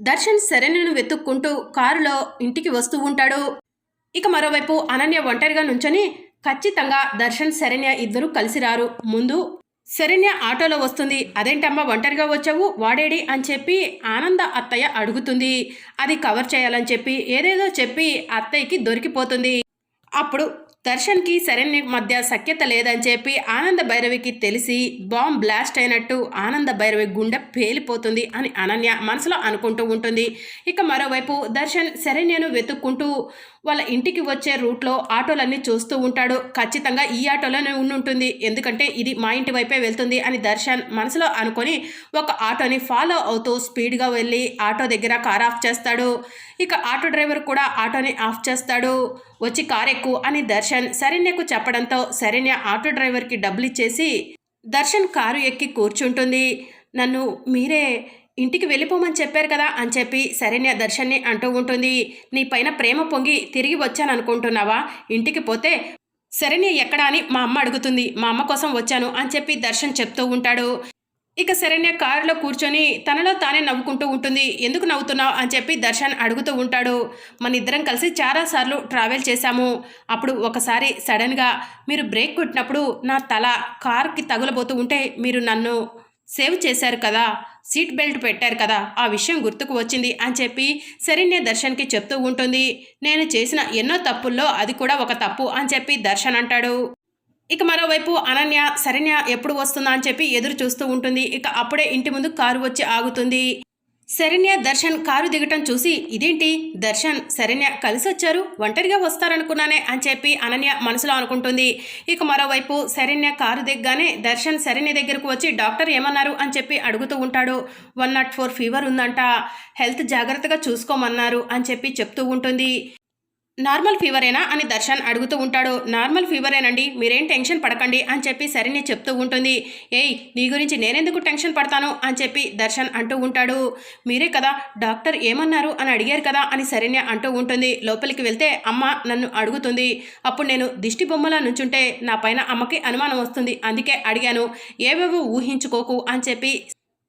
దర్శన్ శరణ్యను వెతుక్కుంటూ కారులో ఇంటికి వస్తూ ఉంటాడు. ఇక మరోవైపు అనన్య ఒంటరిగా నుంచొని ఖచ్చితంగా దర్శన్ శరణ్య ఇద్దరు కలిసి రారు. ముందు శరణ్య ఆటోలో వస్తుంది. అదేంటమ్మా ఒంటరిగా వచ్చావు? వాడేడి? అని చెప్పి ఆనంద అత్తయ్య అడుగుతుంది. అది కవర్ చేయాలని చెప్పి ఏదేదో చెప్పి అత్తయ్యకి దొరికిపోతుంది. అప్పుడు దర్శన్కి శరణ్య మధ్య సఖ్యత లేదని చెప్పి ఆనంద భైరవికి తెలిసి బాంబ్ బ్లాస్ట్ అయినట్టు ఆనంద భైరవి గుండె పేలిపోతుంది అని అనన్య మనసులో అనుకుంటూ ఉంటుంది. ఇక మరోవైపు దర్శన్ శరణ్యను వెతుక్కుంటూ వాళ్ళ ఇంటికి వచ్చే రూట్లో ఆటోలన్నీ చూస్తూ ఉంటాడు. ఖచ్చితంగా ఈ ఆటోలోనే ఉండుంటుంది. ఎందుకంటే ఇది మా ఇంటి వైపే వెళ్తుంది అని దర్శన్ మనసులో అనుకొని ఒక ఆటోని ఫాలో అవుతూ స్పీడ్గా వెళ్ళి ఆటో దగ్గర కార్ ఆఫ్ చేస్తాడు. ఇక ఆటో డ్రైవర్ కూడా ఆటోని ఆఫ్ చేస్తాడు. వచ్చి కార్ ఎక్కు అని దర్శన్ శరణ్యకు చెప్పడంతో శరణ్య ఆటో డ్రైవర్కి డబ్బులు ఇచ్చేసి దర్శన్ కారు ఎక్కి కూర్చుంటుంది. నన్ను మీరే ఇంటికి వెళ్ళిపోమని చెప్పారు కదా అని చెప్పి శరణ్య దర్శన్ని అంటూ ఉంటుంది. నీ పైన ప్రేమ పొంగి తిరిగి వచ్చాను అనుకుంటున్నావా? ఇంటికి పోతే శరణ్య ఎక్కడా అని మా అమ్మ అడుగుతుంది. మా అమ్మ కోసం వచ్చాను అని చెప్పి దర్శన్ చెప్తూ ఉంటాడు. ఇక శరణ్య కారులో కూర్చొని తనలో తానే నవ్వుకుంటూ ఉంటుంది. ఎందుకు నవ్వుతున్నావు అని చెప్పి దర్శన్ అడుగుతూ ఉంటాడు. మన ఇద్దరం కలిసి చాలాసార్లు ట్రావెల్ చేశాము. అప్పుడు ఒకసారి సడన్గా మీరు బ్రేక్ కొట్టినప్పుడు నా తల కార్కి తగులబోతూ ఉంటే మీరు నన్ను సేవ్ చేశారు కదా. సీట్ బెల్ట్ పెట్టారు కదా ఆ విషయం గుర్తుకు వచ్చింది అని చెప్పి శరణ్య దర్శన్కి చెప్తూ ఉంటుంది. నేను చేసిన ఎన్నో తప్పుల్లో అది కూడా ఒక తప్పు అని చెప్పి దర్శన్ అంటాడు. ఇక మరోవైపు అనన్య శరణ్య ఎప్పుడు వస్తుందా అని చెప్పి ఎదురు చూస్తూ ఉంటుంది. ఇక అప్పుడే ఇంటి ముందు కారు వచ్చి ఆగుతుంది. శరణ్య దర్శన్ కారు దిగటం చూసి ఇదేంటి? దర్శన్ శరణ్య కలిసి వచ్చారు? ఒంటరిగా వస్తారనుకున్నానే అని చెప్పి అనన్య మనసులో అనుకుంటుంది. ఇక మరోవైపు శరణ్య కారు దిగ్గానే దర్శన్ శరణ్య దగ్గరకు వచ్చి డాక్టర్ ఏమన్నారు? అని చెప్పి అడుగుతూ ఉంటాడు. వన్ నాట్ ఫోర్ ఫీవర్ ఉందంట. హెల్త్ జాగ్రత్తగా చూసుకోమన్నారు అని చెప్పి చెప్తూ ఉంటుంది. నార్మల్ ఫీవరేనా అని దర్శన్ అడుగుతూ ఉంటాడు. నార్మల్ ఫీవరేనండి మీరేం టెన్షన్ పడకండి అని చెప్పి సరిని చెప్తూ ఉంటుంది. ఏయ్ నీ గురించి నేనెందుకు టెన్షన్ పడతాను అని చెప్పి దర్శన్ అంటూ ఉంటాడు. మీరే కదా డాక్టర్ ఏమన్నారు అని అడిగారు కదా అని సరిన్య అంటూ ఉంటుంది. లోపలికి వెళ్తే అమ్మ నన్ను అడుగుతుంది. అప్పుడు నేను దిష్టి బొమ్మలా నుంచుంటే నా పైన అమ్మకి అనుమానం వస్తుంది. అందుకే అడిగాను ఏవేవో ఊహించుకోకు అని చెప్పి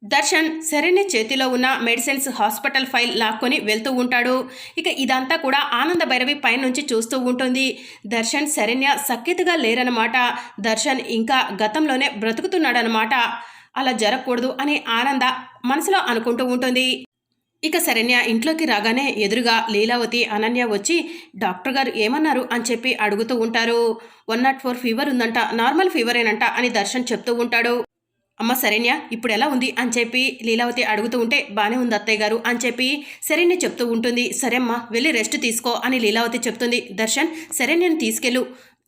దర్శన్ శరణ్య చేతిలో ఉన్న మెడిసిన్స్ హాస్పిటల్ ఫైల్ లాక్కొని వెళ్తూ ఉంటాడు. ఇక ఇదంతా కూడా ఆనంద భైరవి పైనుంచి చూస్తూ ఉంటుంది. దర్శన్ శరణ్య సఖ్యతగా లేరన్నమాట. దర్శన్ ఇంకా గతంలోనే బ్రతుకుతున్నాడనమాట అలా జరగకూడదు అని ఆనంద మనసులో అనుకుంటూ ఉంటుంది. ఇక శరణ్య ఇంట్లోకి రాగానే ఎదురుగా లీలావతి అనన్య వచ్చి డాక్టర్ గారు ఏమన్నారు? అని చెప్పి అడుగుతూ ఉంటారు. వన్ నాట్ ఫోర్ ఫీవర్ ఉందంట నార్మల్ ఫీవరేనంట అని దర్శన్ చెప్తూ ఉంటాడు. అమ్మ శరణ్య ఇప్పుడు ఎలా ఉంది? అని చెప్పి లీలావతి అడుగుతూ ఉంటే బాగానే ఉంది అత్తయ్య గారు అని చెప్పి శరణ్య చెప్తూ ఉంటుంది. సరేమ్మా వెళ్ళి రెస్ట్ తీసుకో అని లీలావతి చెప్తుంది. దర్శన్ శరణ్యను తీసుకెళ్ళు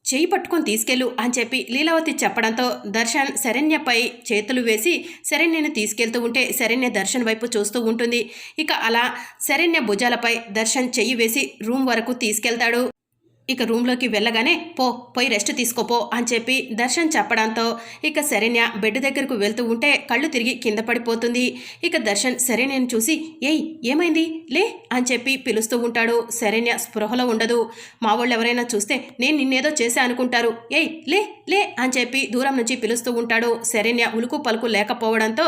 చేయి పట్టుకొని తీసుకెళ్ళు అని చెప్పి లీలావతి చెప్పడంతో దర్శన్ శరణ్యపై చేతులు వేసి శరణ్యను తీసుకెళ్తూ ఉంటే శరణ్య దర్శన్ వైపు చూస్తూ ఉంటుంది. ఇక అలా శరణ్య భుజాలపై దర్శన్ చెయ్యి వేసి రూమ్ వరకు తీసుకెళ్తాడు. ఇక రూమ్లోకి వెళ్ళగానే పో పోయి రెస్ట్ తీసుకోపో అని చెప్పి దర్శన్ చెప్పడంతో ఇక శరణ్య బెడ్ దగ్గరకు వెళ్తూ ఉంటే కళ్ళు తిరిగి కింద పడిపోతుంది. ఇక దర్శన్ శరణ్యను చూసి ఏయ్ ఏమైంది? లే అని చెప్పి పిలుస్తూ ఉంటాడు. శరణ్య స్పృహలో ఉండదు. మా వాళ్ళు ఎవరైనా చూస్తే నేను నిన్నేదో చేసే అనుకుంటారు. ఏయ్ లే లే అని చెప్పి దూరం నుంచి పిలుస్తూ ఉంటాడు. శరణ్య ఉలుకు పలుకు లేకపోవడంతో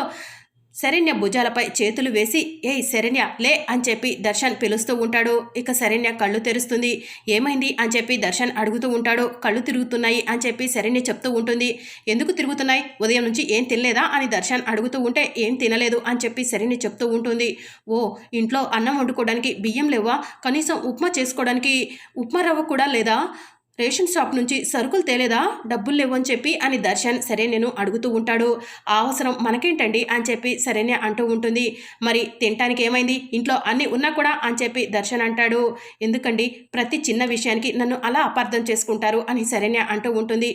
శరణ్య భుజాలపై చేతులు వేసి ఏయ్ శరణ్య లే అని చెప్పి దర్శన్ పిలుస్తూ ఉంటాడు. ఇక శరణ్య కళ్ళు తెరుస్తుంది. ఏమైంది? అని చెప్పి దర్శన్ అడుగుతూ ఉంటాడు. కళ్ళు తిరుగుతున్నాయి అని చెప్పి శరణ్య చెప్తూ ఉంటుంది. ఎందుకు తిరుగుతున్నాయి? ఉదయం నుంచి ఏం తినలేదా? అని దర్శన్ అడుగుతూ ఉంటే ఏం తినలేదు అని చెప్పి శరణ్య చెప్తూ ఉంటుంది. ఓ ఇంట్లో అన్నం వండుకోవడానికి బియ్యం లేవా? కనీసం ఉప్మా చేసుకోవడానికి ఉప్మా రవ్వ కూడా లేదా? రేషన్ షాప్ నుంచి సరుకులు తేలేదా? డబ్బులు లేవని చెప్పి అని దర్శన్ సరే నేను అడుగుతూ ఉంటాడు. ఆ అవసరం మనకేంటండి? అని చెప్పి సరేనే అంటూ ఉంటుంది. మరి తినటానికి ఏమైంది? ఇంట్లో అన్నీ ఉన్నా కూడా అని చెప్పి దర్శన్ అంటాడు. ఎందుకండి? ప్రతి చిన్న విషయానికి నన్ను అలా అపార్థం చేసుకుంటారు అని సరేనే అంటూ ఉంటుంది.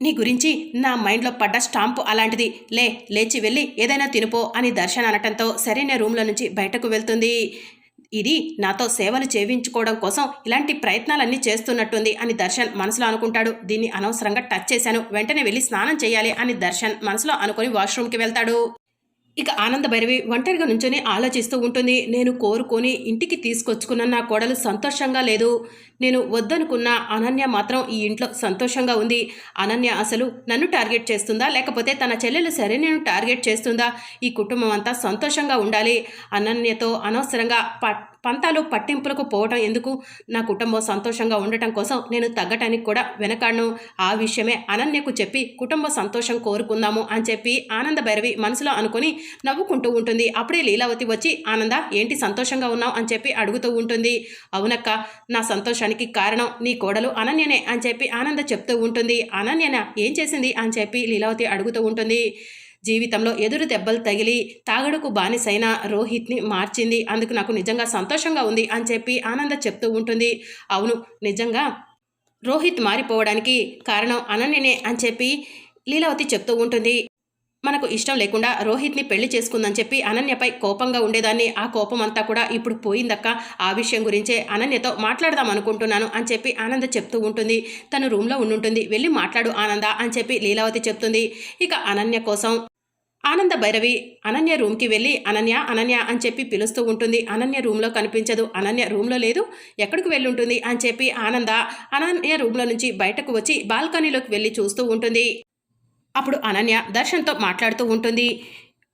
నీ గురించి నా మైండ్లో పడ్డ స్టాంపు అలాంటిది. లే లేచి వెళ్ళి ఏదైనా తినుపో అని దర్శన్ అనటంతో సరైన రూమ్లో నుంచి బయటకు వెళ్తుంది. ఇది నాతో సేవలు చేయించుకోవడం కోసం ఇలాంటి ప్రయత్నాలన్నీ చేస్తున్నట్టుంది అని దర్శన్ మనసులో అనుకుంటాడు. దీన్ని అనవసరంగా టచ్ చేశాను. వెంటనే వెళ్ళి స్నానం చేయాలి అని దర్శన్ మనసులో అనుకుని వాష్రూమ్కి వెళ్తాడు. ఇక ఆనంద భైరవి ఒంటరిగా నుంచొని ఆలోచిస్తూ ఉంటుంది నేను కోరుకొని ఇంటికి తీసుకొచ్చుకున్న నా కోడలు సంతోషంగా లేదు నేను వద్దనుకున్న అనన్య మాత్రం ఈ ఇంట్లో సంతోషంగా ఉంది అనన్య అసలు నన్ను టార్గెట్ చేస్తుందా లేకపోతే తన చెల్లెలు సరే నేను టార్గెట్ చేస్తుందా ఈ కుటుంబం అంతా సంతోషంగా ఉండాలి అనన్యతో అనవసరంగా ప పంతాలు పట్టింపులకు పోవటం ఎందుకు? నా కుటుంబం సంతోషంగా ఉండటం కోసం నేను తగ్గటానికి కూడా వెనకాడను. ఆ విషయమే అనన్యకు చెప్పి కుటుంబ సంతోషం కోరుకుందాము అని చెప్పి ఆనంద భైరవి మనసులో అనుకుని నవ్వుకుంటూ ఉంటుంది. అప్పుడే లీలావతి వచ్చి ఆనంద ఏంటి సంతోషంగా ఉన్నావు? అని చెప్పి అడుగుతూ ఉంటుంది. అవునక్క నా సంతోషానికి కారణం నీ కోడలు అనన్యనే అని చెప్పి ఆనంద చెప్తూ ఉంటుంది. అనన్యన ఏం చేసింది? అని చెప్పి లీలావతి అడుగుతూ ఉంటుంది. జీవితంలో ఎదురు దెబ్బలు తగిలి తాగడుకు బానిసైన రోహిత్ని మార్చింది. అందుకు నాకు నిజంగా సంతోషంగా ఉంది అని చెప్పి ఆనంద చెప్తూ ఉంటుంది. అవును నిజంగా రోహిత్ మారిపోవడానికి కారణం అనన్యనే అని చెప్పి లీలావతి చెప్తూ ఉంటుంది. మనకు ఇష్టం లేకుండా రోహిత్ని పెళ్ళి చేసుకుందని చెప్పి అనన్యపై కోపంగా ఉండేదాన్ని. ఆ కోపం అంతా కూడా ఇప్పుడు పోయిందక్క. ఆ విషయం గురించే అనన్యతో మాట్లాడదాం అనుకుంటున్నాను అని చెప్పి ఆనంద చెప్తూ ఉంటుంది. తను రూమ్లో ఉండుంటుంది. వెళ్ళి మాట్లాడు ఆనంద అని చెప్పి లీలావతి చెప్తుంది. ఇక అనన్య కోసం ఆనంద భైరవి అనన్య రూమ్కి వెళ్ళి అనన్య అనన్య అని చెప్పి పిలుస్తూ ఉంటుంది. అనన్య రూమ్లో కనిపించదు. అనన్య రూమ్లో లేదు. ఎక్కడికి వెళ్ళి ఉంటుంది అని చెప్పి ఆనంద అనన్య రూమ్లో నుంచి బయటకు వచ్చి బాల్కనీలోకి వెళ్ళి చూస్తూ ఉంటుంది. అప్పుడు అనన్య దర్శన్తో మాట్లాడుతూ ఉంటుంది.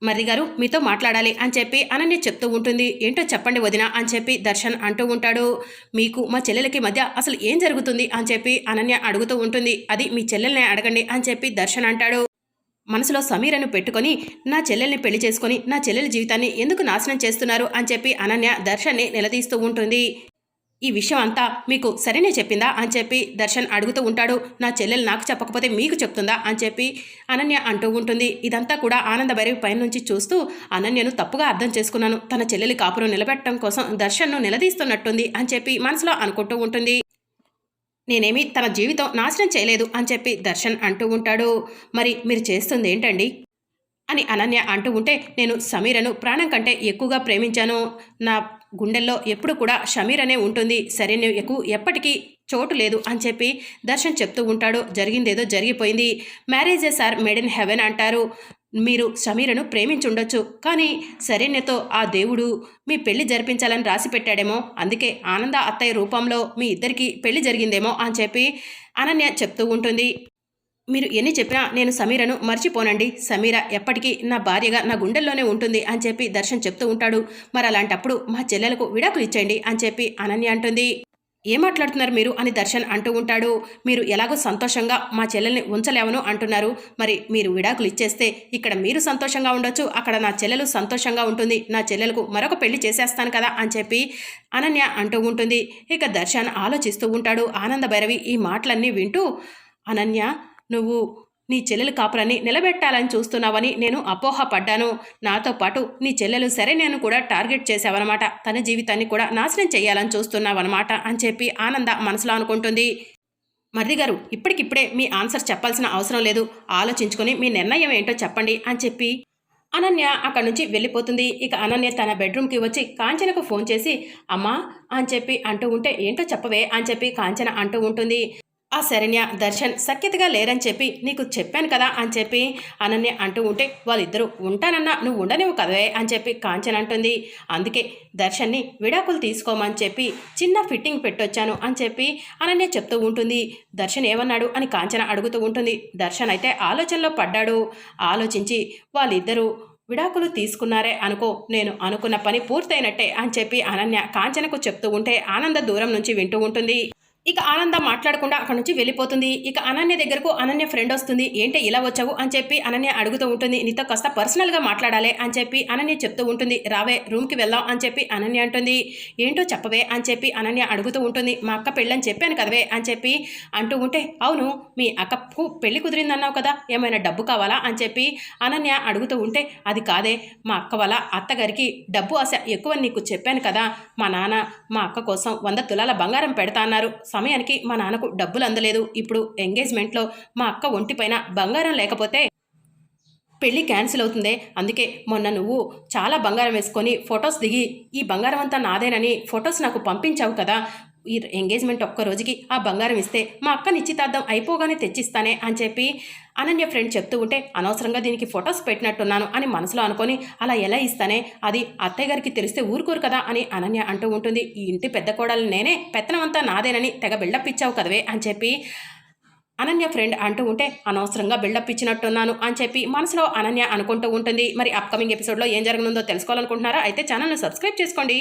మర్రి గారు మీతో మాట్లాడాలి అని చెప్పి అనన్య చెప్తూ ఉంటుంది. ఏంటో చెప్పండి వదిన అని చెప్పి దర్శన్ అంటూ ఉంటాడు. మీకు మా చెల్లెలకి మధ్య అసలు ఏం జరుగుతుంది? అని చెప్పి అనన్య అడుగుతూ ఉంటుంది. అది మీ చెల్లెల్ని అడగండి అని చెప్పి దర్శన్ అంటాడు. మనసులో సమీరను పెట్టుకొని నా చెల్లెల్ని పెళ్ళి చేసుకొని నా చెల్లెల జీవితాన్ని ఎందుకు నాశనం చేస్తున్నారు అని చెప్పి అనన్య దర్శన్ని నిలదీస్తూ ఉంటుంది. ఈ విషయం అంతా మీకు సరేనే చెప్పిందా అని చెప్పి దర్శన్ అడుగుతూ ఉంటాడు. నా చెల్లెలు నాకు చెప్పకపోతే మీకు చెప్తుందా అని చెప్పి అనన్య అంటూ ఉంటుంది. ఇదంతా కూడా ఆనంద పైన నుంచి చూస్తూ అనన్యను తప్పుగా అర్థం చేసుకున్నాను. తన చెల్లెలి కాపురం నిలబెట్టడం కోసం దర్శన్ను నిలదీస్తున్నట్టుంది అని చెప్పి మనసులో అనుకుంటూ ఉంటుంది. నేనేమి తన జీవితం నాశనం చేయలేదు అని చెప్పి దర్శన్ అంటూ ఉంటాడు. మరి మీరు చేస్తుంది ఏంటండి? అని అనన్య అంటూ ఉంటే నేను సమీరను ప్రాణం కంటే ఎక్కువగా ప్రేమించాను. నా గుండెల్లో ఎప్పుడు కూడా షమీర్ అనే ఉంటుంది. శరణ్యకు ఎప్పటికీ చోటు లేదు అని చెప్పి దర్శన్ చెప్తూ ఉంటాడు. జరిగిందేదో జరిగిపోయింది. Marriages are made in heaven అంటారు. మీరు సమీరను ప్రేమించుండొచ్చు. కానీ శరణ్యతో ఆ దేవుడు మీ పెళ్ళి జరిపించాలని రాసి పెట్టాడేమో. అందుకే ఆనంద అత్తయ్య రూపంలో మీ ఇద్దరికి పెళ్ళి జరిగిందేమో అని చెప్పి అనన్య చెప్తూ ఉంటుంది. మీరు ఎన్ని చెప్పినా నేను సమీరను మర్చిపోనండి. సమీర ఎప్పటికీ నా భార్యగా నా గుండెల్లోనే ఉంటుంది అని చెప్పి దర్శన్ చెప్తూ ఉంటాడు. మరి అలాంటప్పుడు మా చెల్లెలకు విడాకులు ఇచ్చేయండి అని చెప్పి అనన్య అంటుంది. ఏం మాట్లాడుతున్నారు మీరు అని దర్శన్ అంటూ ఉంటాడు. మీరు ఎలాగో సంతోషంగా మా చెల్లెల్ని ఉంచలేమను అంటున్నారు. మరి మీరు విడాకులు ఇచ్చేస్తే ఇక్కడ మీరు సంతోషంగా ఉండొచ్చు. అక్కడ నా చెల్లెలు సంతోషంగా ఉంటుంది. నా చెల్లెలకు మరొక పెళ్ళి చేసేస్తాను కదా అని చెప్పి అనన్య అంటూ ఉంటుంది. ఇక దర్శన్ ఆలోచిస్తూ ఉంటాడు. ఆనంద భైరవి ఈ మాటలన్నీ వింటూ అనన్య నువ్వు నీ చెల్లెలు కాపురాన్ని నిలబెట్టాలని చూస్తున్నావని నేను అపోహపడ్డాను నాతో పాటు నీ చెల్లెలు సరే నేను కూడా టార్గెట్ చేసావన్నమాట తన జీవితాన్ని కూడా నాశనం చేయాలని చూస్తున్నావన్నమాట అని చెప్పి ఆనంద మనసులో అనుకుంటుంది. మర్రి గారు ఇప్పటికిప్పుడే మీ ఆన్సర్ చెప్పాల్సిన అవసరం లేదు. ఆలోచించుకొని మీ నిర్ణయం ఏంటో చెప్పండి అని చెప్పి అనన్య అక్కడి నుంచి వెళ్ళిపోతుంది. ఇక అనన్య తన బెడ్రూమ్కి వచ్చి కాంచనకు ఫోన్ చేసి అమ్మా అని చెప్పి అంటూ ఉంటే ఏంటో చెప్పవే అని చెప్పి కాంచన అంటూ ఉంటుంది. ఆ శరణ్య దర్శన్ సఖ్యతగా లేరని చెప్పి నీకు చెప్పాను కదా అని చెప్పి అనన్య అంటూ ఉంటే వాళ్ళిద్దరూ ఉంటానన్నా నువ్వు ఉండనివ్వు కదవే అని చెప్పి కాంచన్ అంటుంది. అందుకే దర్శన్ని విడాకులు తీసుకోమని చెప్పి చిన్న ఫిట్టింగ్ పెట్టొచ్చాను అని చెప్పి అనన్య చెప్తూ ఉంటుంది. దర్శన్ ఏమన్నాడు? అని కాంచన అడుగుతూ ఉంటుంది. దర్శన్ అయితే ఆలోచనలో పడ్డాడు. ఆలోచించి వాళ్ళిద్దరూ విడాకులు తీసుకున్నారే అనుకో నేను అనుకున్న పని పూర్తయినట్టే అని చెప్పి అనన్య కాంచనకు చెప్తూ ఉంటే ఆనంద దూరం నుంచి వింటూ ఉంటుంది. ఇక ఆనంద మాట్లాడకుండా అక్కడ నుంచి వెళ్ళిపోతుంది. ఇక అనన్య దగ్గరకు అనన్య ఫ్రెండ్ వస్తుంది. ఏంటి ఇలా వచ్చావు? అని చెప్పి అనన్య అడుగుతూ ఉంటుంది. నీతో కాస్త పర్సనల్గా మాట్లాడాలి అని చెప్పి అనన్య చెప్తూ ఉంటుంది. రావే రూమ్కి వెళ్దాం అని చెప్పి అనన్య అంటుంది. ఏంటో చెప్పవే అని చెప్పి అనన్య అడుగుతూ ఉంటుంది. మా అక్క పెళ్ళని చెప్పాను కదవే అని చెప్పి అంటూ ఉంటే అవును మీ అక్కకు పెళ్ళి కుదిరిందన్నావు కదా ఏమైనా డబ్బు కావాలా అని చెప్పి అనన్య అడుగుతూ ఉంటే అది కాదే. మా అక్క వాళ్ళ అత్తగారికి డబ్బు ఆశ ఎక్కువ నీకు చెప్పాను కదా. మా నాన్న మా అక్క కోసం వంద తులాల బంగారం పెడతా అన్నారు. సమయానికి మా నాన్నకు డబ్బులు అందలేదు. ఇప్పుడు ఎంగేజ్మెంట్లో మా అక్క ఒంటిపైన బంగారం లేకపోతే పెళ్ళి క్యాన్సిల్ అవుతుందే. అందుకే మొన్న నువ్వు చాలా బంగారం వేసుకొని ఫొటోస్ దిగి ఈ బంగారం అంతా నాదేనని ఫొటోస్ నాకు పంపించావు కదా. ఈ ఎంగేజ్మెంట్ ఒక్క రోజుకి ఆ బంగారం ఇస్తే మా అక్క నిశ్చితార్థం అయిపోగానే తెచ్చిస్తానే అని చెప్పి అనన్య ఫ్రెండ్ చెప్తూ ఉంటే అనవసరంగా దీనికి ఫొటోస్ పెట్టినట్టున్నాను అని మనసులో అనుకొని అలా ఎలా ఇస్తానే? అది అత్తయ్య గారికి తెలిస్తే ఊరుకోరు కదా అని అనన్య అంటూ ఉంటుంది. ఈ ఇంటి పెద్ద కోడలు నేనే పెత్తనమంతా నాదేనని తెగ బిల్డప్ ఇచ్చావు కదవే అని చెప్పి అనన్య ఫ్రెండ్ అంటూ ఉంటే అనవసరంగా బిల్డప్ ఇచ్చినట్టున్నాను అని చెప్పి మనసులో అనన్య అనుకుంటూ ఉంటుంది. మరి అప్కమింగ్ ఎపిసోడ్లో ఏం జరగనుందో తెలుసుకోవాలనుకుంటున్నారా? అయితే ఛానల్ను సబ్స్క్రైబ్ చేసుకోండి.